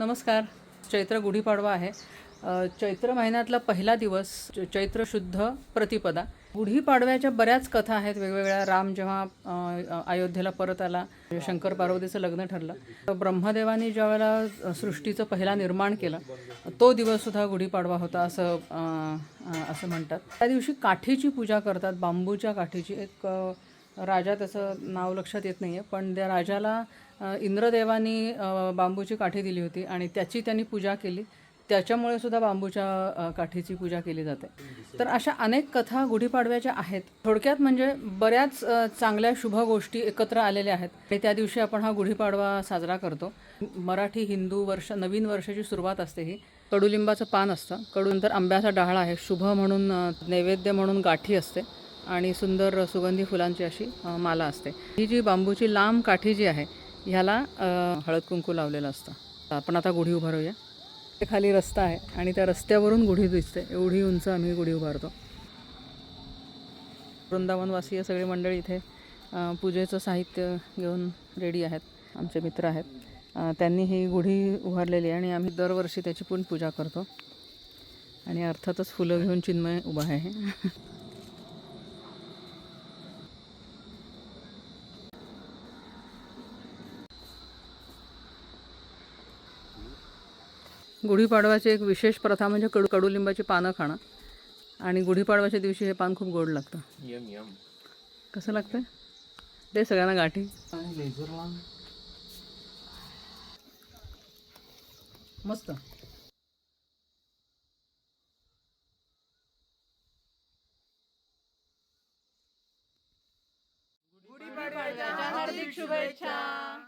नमस्कार. चैत्र गुढीपाडवा आहे. चैत्र महिन्यातला पहिला दिवस च- चैत्र शुद्ध प्रतिपदा. गुढीपाडव्याच्या बऱ्याच कथा आहेत वेगवेगळ्या. राम जेव्हा अयोध्येला परत आला शंकर पार्वतीचं लग्न ठरलं तर ब्रह्मदेवानी ज्यावेळेला सृष्टीचं पहिला निर्माण केलं तो दिवससुद्धा गुढीपाडवा होता असं असं म्हणतात. त्या दिवशी काठीची पूजा करतात बांबूच्या काठीची. एक राजा त्याचं नाव लक्षात येत नाही आहे पण त्या राजाला इंद्रदेवानी बांबूची काठी दिली होती आणि त्याची त्यांनी पूजा केली. त्याच्यामुळे सुद्धा बांबूच्या काठीची पूजा केली जाते. तर अशा अनेक कथा गुढीपाडव्याच्या आहेत. थोडक्यात म्हणजे बऱ्याच चांगल्या शुभ गोष्टी एकत्र आलेल्या आहेत. आणि त्या दिवशी आपण हा गुढीपाडवा साजरा करतो. मराठी हिंदू वर्ष नवीन वर्षाची सुरुवात असते ही. कडुलिंबाचं पान असतं. कडूनंतर आंब्याचा डहाळा आहे. शुभ म्हणून नैवेद्य म्हणून गाठी असते. आणि सुंदर सुगंधी फुलांची अशी माला असते. ही जी बांबूची लांब काठी जी आहे ह्याला हळद कुंकू लावलेलं असतं. आपण आता गुढी उभारूया. ते खाली रस्ता आहे आणि त्या रस्त्यावरून गुढी दिसते. एवढी उंच आम्ही गुढी उभारतो. वृंदावनवासीय सगळी मंडळी इथे पूजेचं साहित्य घेऊन रेडी आहेत. आमचे मित्र आहेत. त्यांनी ही गुढी उभारलेली आहे आणि आम्ही दरवर्षी त्याची पण पूजा करतो. आणि अर्थातच फुलं घेऊन चिन्मय उभा आहे. गुढीपाडवाची एक विशेष प्रथा म्हणजे कडू कडुलिंबाची पानं खाणं. आणि गुढीपाडवाच्या दिवशी हे पान खूप गोड लागतं. Yum yum. कसं लागतं ते सगळ्यांना गाठी. मस्त. शुभेच्छा.